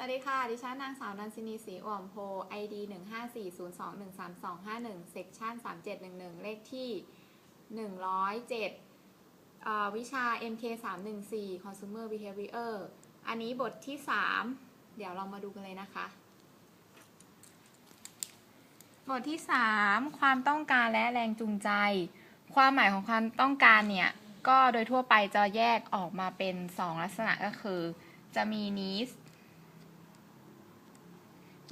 สวัสดีค่ะ ดิฉันนางสาวนันซินีศรีอ่วมโพ ID 154021351เซกชัน3711 เลขที่ 107เอ่อวิชา MK 314 Consumer Behavior อันนี้บทที่ 3 เดี๋ยวเรามาดูกันเลยนะคะ บทที่ 3 ความต้องการและแรงจูงใจ ความหมายของความต้องการเนี่ย ก็โดยทั่วไปจะแยกออกมาเป็น 2 ลักษณะก็คือ จะมี needs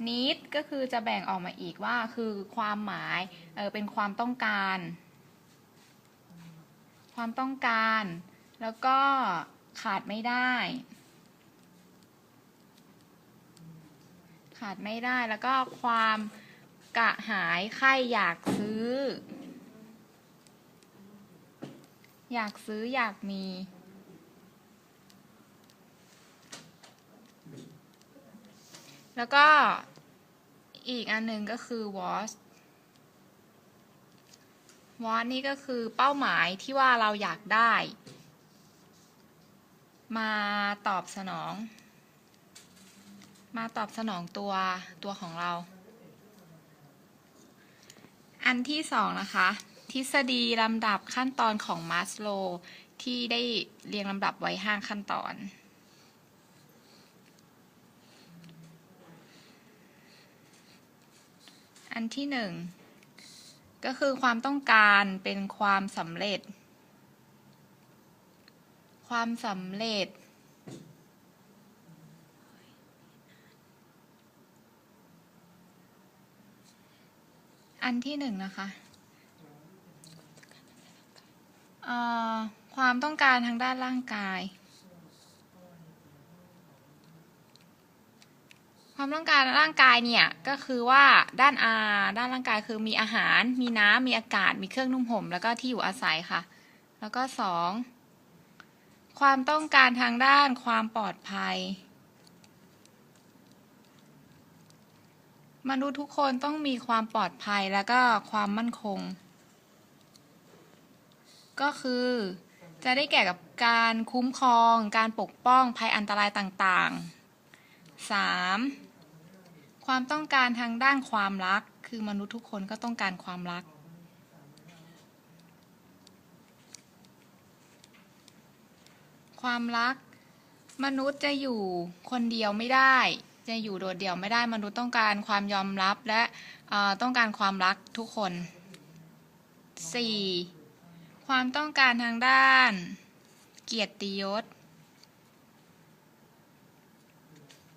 need ก็คือจะแบ่งออกมาอีกว่าคือความหมายเเป็นความต้องการ ความต้องการ แล้วก็ขาดไม่ได้ ขาดไม่ได้แล้วก็ความกระหายใครอยากซื้อ อยากซื้ออยากมีแล้วก็ อีกอันหนึ่งก็คือ was was นี่ก็คือเป้าหมายที่ว่าเราอยากได้ มาตอบสนอง มาตอบสนองตัวตัวของเรา อันที่สองนะคะ ทฤษฎีลำดับขั้นตอนของมัสโลที่ได้เรียงลำดับไว้ห้าขั้นตอน อันที่หนึ่งก็คือความต้องการเป็นความสำเร็จ ความสำเร็จ อันที่หนึ่งนะคะความต้องการทางด้านร่างกาย ความต้องการร่างกายเนี่ยก็คือว่าด้านอาด้านร่างกายคือมีอาหาร มีน้ำมีอากาศ มีเครื่องนุ่งห่ม แล้วก็ที่อยู่อาศัยค่ะ แล้วก็สองความต้องการทางด้านความปลอดภัย มนุษย์ทุกคนต้องมีความปลอดภัยแล้วก็ความมั่นคง ก็คือจะได้แก่กับการคุ้มครอง การปกป้องภัยอันตรายต่างๆ 3. ความต้องการทางด้านความรัก คือมนุษย์ทุกคนก็ต้องการความรัก ความรัก มนุษย์จะอยู่คนเดียวไม่ได้ จะอยู่โดดเดี่ยวไม่ได้ มนุษย์ต้องการความยอมรับและต้องการความรักทุกคน 4. ความต้องการทางด้าน เกียรติยศ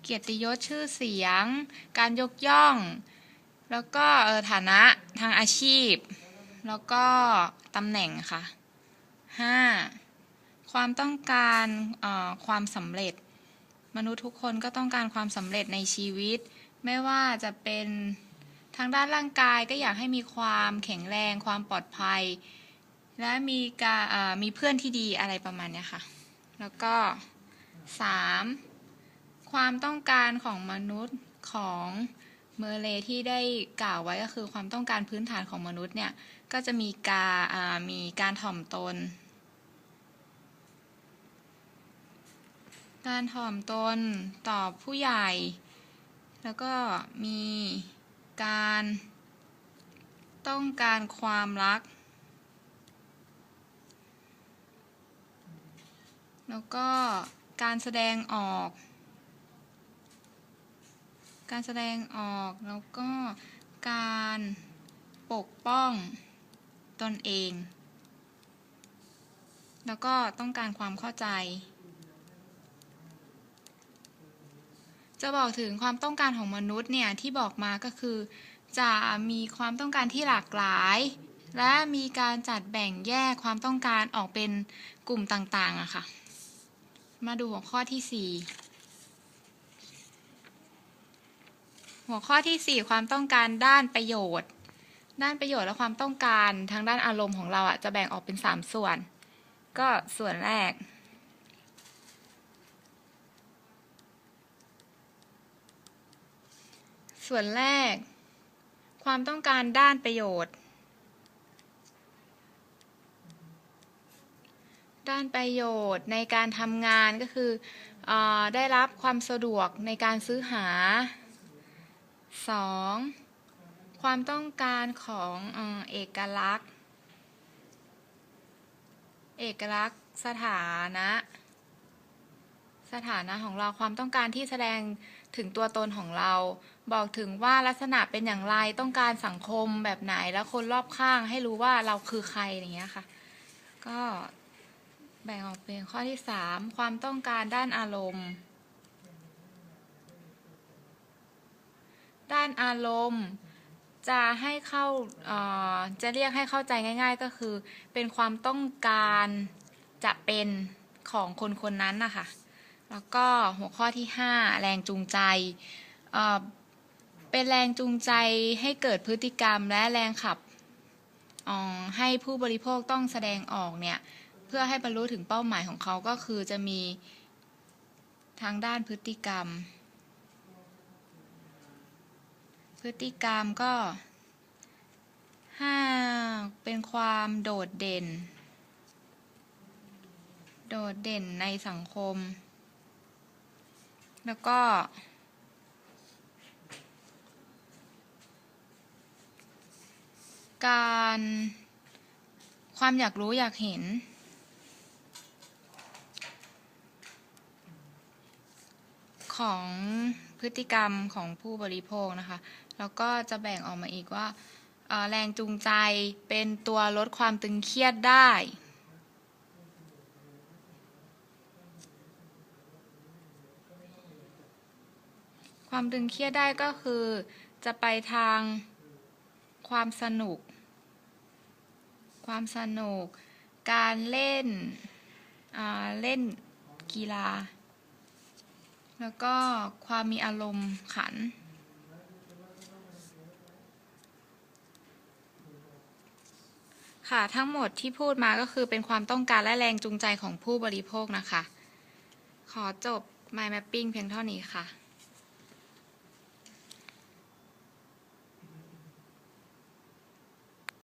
เกียรติยศชื่อเสียง การยกย่อง แล้วก็เออฐานะทางอาชีพ แล้วก็ตำแหน่งค่ะ 5. ความต้องการความสำเร็จ มนุษย์ทุกคนก็ต้องการความสำเร็จในชีวิต ไม่ว่าจะเป็นทางด้านร่างกายก็อยากให้มีความแข็งแรง ความปลอดภัย และมีการมีเพื่อนที่ดีอะไรประมาณนี้ค่ะ แล้วก็ 3. ความต้องการของมนุษย์ของเมอร์เลที่ได้กล่าวไว้ก็คือความต้องการพื้นฐานของมนุษย์เนี่ยก็จะมีการมีการถ่อมตน การถ่อมตนต่อผู้ใหญ่ แล้วก็มีการต้องการความรัก แล้วก็การแสดงออก การแสดงออกแล้วก็การปกป้องตนเอง แล้วก็ต้องการความเข้าใจ จะบอกถึงความต้องการของมนุษย์เนี่ยที่บอกมาก็คือ จะมีความต้องการที่หลากหลาย และมีการจัดแบ่งแยกความต้องการออกเป็นกลุ่มต่างๆอะค่ะ มาดูหัวข้อที่ 4 หัวข้อที่ 4 ความต้องการด้านประโยชน์ ด้านประโยชน์และความต้องการทางด้านอารมณ์ของเราอะจะแบ่งออกเป็น 3 ส่วน ก็ส่วนแรก ส่วนแรก ความต้องการด้านประโยชน์ ด้านประโยชน์ในการทำงานก็คืออได้รับความสะดวกในการซื้อหา 2. ความต้องการของเอกลักษณ์ เอกลักษณ์สถานะ สถานะของเราความต้องการที่แสดงถึงตัวตนของเรา บอกถึงว่าลักษณะเป็นอย่างไรต้องการสังคมแบบไหนแล้วคนรอบข้างให้รู้ว่าเราคือใครอย่างเงี้ยค่ะ ก็แบ่งออกเป็นข้อที่ 3 ความต้องการด้านอารมณ์ ด้าน อารมณ์ จะให้เข้าจะเรียกให้เข้าใจง่าย ๆ ก็คือ เป็นความต้องการจะเป็นของคนคนนั้นนะคะแล้วก็หัวข้อที่ 5 แรงจูงใจเป็นแรงจูงใจให้เกิดพฤติกรรมและแรงขับให้ผู้บริโภคต้องแสดงออกเนี่ย เพื่อให้บรรลุถึงเป้าหมายของเขาก็คือจะมีทางด้านพฤติกรรม พฤติกรรมก็ห้าเป็นความโดดเด่น โดดเด่นในสังคม แล้วก็การความอยากรู้อยากเห็น ของพฤติกรรมของผู้บริโภคนะคะ แล้วก็จะแบ่งออกมาอีกว่าแรงจูงใจเป็นตัวลดความตึงเครียดได้ ความตึงเครียดได้ก็คือจะไปทางความสนุก ความสนุก การเล่นเล่นกีฬา แล้วก็ความมีอารมณ์ขัน ค่ะทั้งหมดที่พูดมาก็คือเป็นความต้องการและแรงจูงใจของผู้บริโภคนะคะ ขอจบ My Mapping เพียงเท่านี้ค่ะ